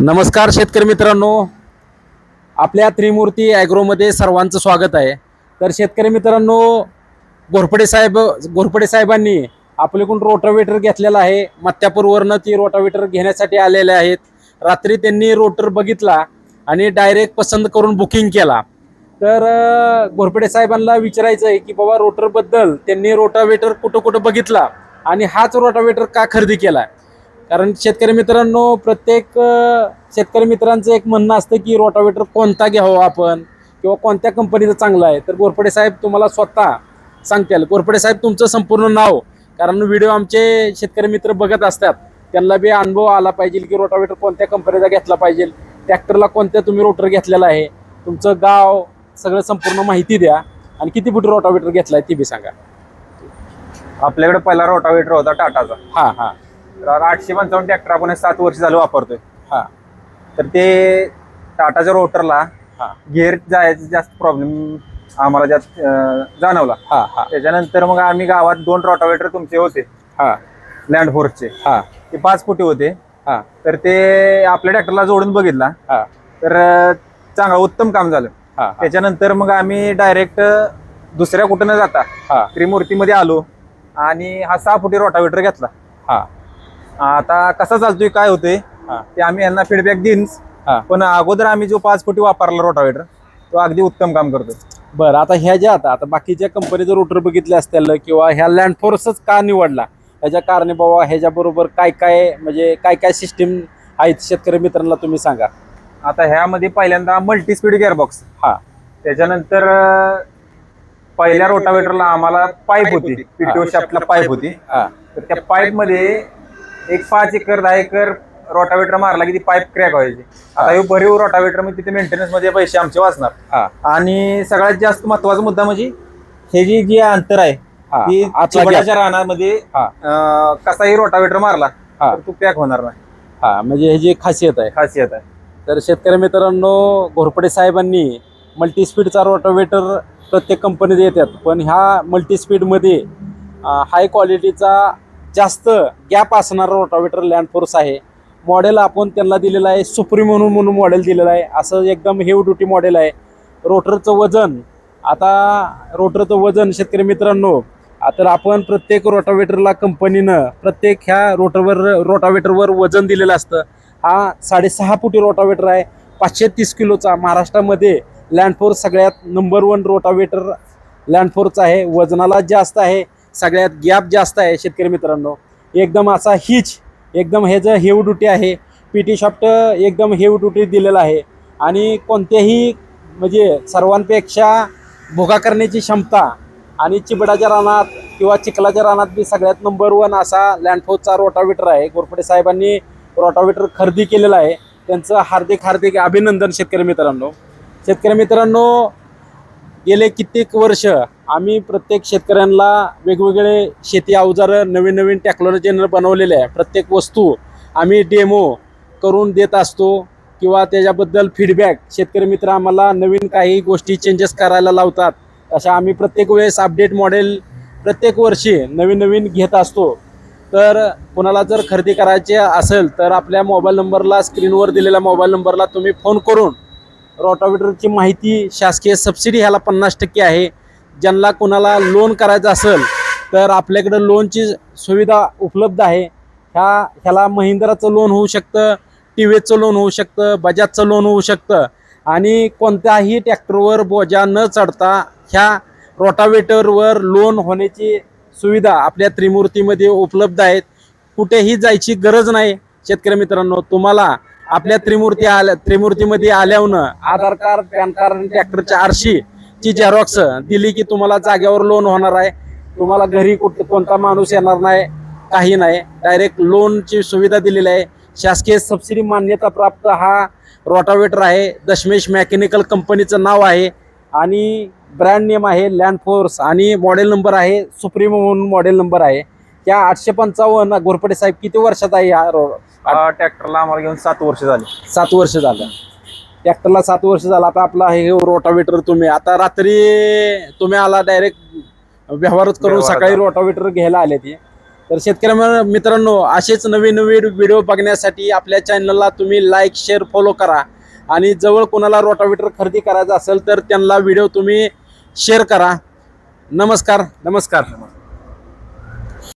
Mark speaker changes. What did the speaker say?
Speaker 1: नमस्कार शेतकरी मित्रांनो. आपल्या त्रिमूर्ती ॲग्रोमध्ये सर्वांचं स्वागत आहे. तर शेतकरी मित्रांनो घोरपडे साहेब घोरपडे साहेबांनी आपल्याकडून रोटावेटर घेतलेला आहे. मत्त्यापूरवरनं ती रोटावेटर घेण्यासाठी आलेले आहेत. रात्री त्यांनी रोटर बघितला आणि डायरेक्ट पसंत करून बुकिंग केला. तर घोरपडे साहेबांना विचारायचं आहे की बाबा रोटरबद्दल त्यांनी रोटावेटर कुठं कुठं बघितला आणि हाच रोटावेटर का खरेदी केला कारण शेतकरी मित्रांनो प्रत्येक शेतकरी मित्रांचं एक म्हणणं असतं की रोटावेटर कोणता घ्यावा आपण किंवा कोणत्या कंपनीचं चांगलं आहे. तर गोरपडे साहेब तुम्हाला स्वतः सांगतील. गोरपडे साहेब तुमचं संपूर्ण नाव. कारण व्हिडिओ आमचे शेतकरी मित्र बघत असतात. त्यांना बी अनुभव आला पाहिजे की रोटावेटर कोणत्या कंपनीचा घेतला पाहिजे. ट्रॅक्टरला कोणत्या तुम्ही रोटर घेतलेला आहे. तुमचं गाव सगळं संपूर्ण माहिती द्या. आणि किती फूट रोटावेटर घेतलाय ती बी सांगा.
Speaker 2: आपल्याकडे पहिला रोटावेटर होता टाटाचा.
Speaker 1: हां हां.
Speaker 2: तर आठशे पंचावन्न ट्रॅक्टर आपण सात वर्ष झालं वापरतोय.
Speaker 1: हां.
Speaker 2: तर ते टाटाच्या रोटरला
Speaker 1: हां.
Speaker 2: गिअर जायचा जास्त प्रॉब्लेम आम्हाला जास्त अं, जाणवला.
Speaker 1: हां हां.
Speaker 2: त्याच्यानंतर मग आम्ही गावात दोन रोटावेटर तुमचे होते.
Speaker 1: हां.
Speaker 2: लँड फोर्सचे
Speaker 1: हां.
Speaker 2: ते पाच फुटी होते.
Speaker 1: हां.
Speaker 2: तर ते आपल्या ट्रॅक्टरला जोडून बघितला.
Speaker 1: हां.
Speaker 2: तर अं, चांगलं उत्तम काम झालं.
Speaker 1: हां
Speaker 2: त्याच्यानंतर मग आम्ही डायरेक्ट दुसऱ्या कुठं न जाता
Speaker 1: हां.
Speaker 2: त्रिमूर्तीमध्ये आलो आणि हा सहा फुटी रोटावेटर घेतला.
Speaker 1: हां.
Speaker 2: आता कसा चालतोय काय होतंय
Speaker 1: हां.
Speaker 2: ते आम्ही यांना फीडबॅक देईन.
Speaker 1: हां.
Speaker 2: पण अगोदर आम्ही जो पाच फुटी वापरला रोटावेटर तो अगदी उत्तम काम करतो
Speaker 1: बरं आता ह्या ज्या आता आता बाकीच्या कंपनीचं रोटर बघितले असतील किंवा ह्या लँड फोर्सच का निवडला? ह्याच्या कारणे बाबा ह्याच्याबरोबर काय काय म्हणजे काय काय सिस्टीम आहेत शेतकरी मित्रांना तुम्ही सांगा.
Speaker 2: आता ह्यामध्ये पहिल्यांदा मल्टी स्पीड गिअरबॉक्स
Speaker 1: हा.
Speaker 2: त्याच्यानंतर पहिल्या रोटावेटरला आम्हाला पाईप होती. पीटीओ शाफ्टला पाईप होती. तर त्या पाईपमध्ये एक पाच एकर दहा एकर रोटावेटर मारला की ती पाईप क्रॅक व्हायची. आता हे भरीव रोटावेटर म्हणजे तिथे मेंटेनन्समध्ये पैसे आमचे वाचणार.
Speaker 1: हा.
Speaker 2: आणि सगळ्यात जास्त महत्त्वाचा मुद्दा म्हणजे हे जी जे अंतर आहे
Speaker 1: हा,
Speaker 2: ती चिबडाच्या रानामध्ये
Speaker 1: हा.
Speaker 2: कसाही रोटावेटर मारला
Speaker 1: हा.
Speaker 2: तर तो पॅक होणार नाही.
Speaker 1: हा म्हणजे ह्याची एक खासियत आहे.
Speaker 2: खासियत आहे.
Speaker 1: तर शेतकरी मित्रांनो घोरपडे साहेबांनी मल्टीस्पीडचा रोटावेटर प्रत्येक कंपनीत येतात पण ह्या मल्टीस्पीडमध्ये हाय क्वालिटीचा जास्त गॅप असणारा रोटावेटर लँड फोर्स आहे. मॉडेल आपण त्यांना दिलेलं आहे सुप्रीम म्हणून म्हणून मॉडेल दिलेलं आहे. असं एकदम हेव ड्युटी मॉडेल आहे. रोटरचं वजन आता रोटरचं वजन शेतकरी मित्रांनो तर आपण प्रत्येक रोटावेटरला कंपनीनं प्रत्येक ह्या रोटरवर रोटावेटरवर वजन दिलेलं असतं. हा साडेसहा फुटी रोटावेटर आहे. पाचशे तीस किलोचा महाराष्ट्रामध्ये लँडफोर्स सगळ्यात नंबर वन रोटावेटर लँडफोर्स आहे. वजनाला जास्त आहे. सगळ्यात गॅप जास्त आहे शेतकरी मित्रांनो. एकदम असा हिच एकदम हे जर हेव ड्युटी आहे पी टी शॉफ्ट एकदम हेव ड्युटी दिलेलं आहे. आणि कोणत्याही म्हणजे सर्वांपेक्षा भोगा करण्याची क्षमता आणि चिबडाच्या रानात किंवा चिखलाच्या रानात बी सगळ्यात नंबर वन असा लँडफोर्सचा रोटावेटर आहे. गोरफडे साहेबांनी रोटावेटर खरेदी केलेला आहे. त्यांचं हार्दिक हार्दिक अभिनंदन शेतकरी मित्रांनो. शेतकरी मित्रांनो गेले कित्येक वर्ष आम्ही प्रत्येक शेतकऱ्यांना वेगवेगळे शेती अवजारं नवीन नवीन टेक्नॉलॉजीनं बनवलेले आहे. प्रत्येक वस्तू आम्ही डेमो करून देत असतो किंवा त्याच्याबद्दल फीडबॅक शेतकरी मित्र आम्हाला नवीन काही गोष्टी चेंजेस करायला लावतात. अशा आम्ही प्रत्येक वेळेस अपडेट मॉडेल प्रत्येक वर्षी नवीन नवीन घेत असतो. तर कोणाला जर खरेदी करायचे असेल तर आपल्या मोबाईल नंबरला स्क्रीनवर दिलेल्या मोबाईल नंबरला तुम्ही फोन करून रोटावेटरची माहिती शासकीय सबसिडी ह्याला पन्नास टक्के आहे. ज्यांना कोणाला लोन करायचं असेल तर आपल्याकडं लोनची सुविधा उपलब्ध आहे. ह्या ह्याला महिंद्राचं लोन होऊ शकतं टी व्ही लोन होऊ शकतं बजाजचं लोन होऊ शकतं. आणि कोणत्याही ट्रॅक्टरवर बोजा न चढता ह्या रोटावेटरवर लोन होण्याची सुविधा आपल्या त्रिमूर्तीमध्ये उपलब्ध आहेत. कुठेही जायची गरज नाही शेतकरी मित्रांनो. तुम्हाला आपल्या त्रिमूर्ती आल्या त्रिमूर्तीमध्ये आल्यावनं आधार कार्ड पॅन कार्ड आणि ट्रॅक्टरच्या आरशी ची झेरॉक्स दिली की तुम्हाला जागेवर लोन होणार आहे. तुम्हाला घरी कुठ कोणता माणूस येणार नाही काही नाही. डायरेक्ट लोनची सुविधा दिलेली आहे. शासकीय सबसिडी मान्यता प्राप्त हा रोटावेटर आहे. दशमेश मेकॅनिकल कंपनीचं नाव आहे. आणि ब्रँड नेम आहे लँड फोर्स आणि मॉडेल नंबर आहे सुप्रीमो म्हणून मॉडेल नंबर आहे. त्या आठशे पंचावन्न घोरपडे साहेब किती वर्षात आहे या रो
Speaker 2: हा ट्रॅक्टरला आम्हाला घेऊन सात वर्ष झाली.
Speaker 1: सात वर्ष झालं. ट्रॅक्टरला सात वर्ष झालं आता आपला हे रोटावेटर तुम्ही आता रात्री तुम्ही आला डायरेक्ट व्यवहारच करून सकाळी. रोटावेटर घ्यायला आले ते. तर शेतकऱ्या मित्रांनो असेच नवीन नवीन व्हिडिओ बघण्यासाठी आपल्या चॅनलला तुम्ही लाईक शेअर फॉलो करा. आणि जवळ कोणाला रोटावेटर खरेदी करायचा असेल तर त्यांना व्हिडिओ तुम्ही शेअर करा. नमस्कार. नमस्कार.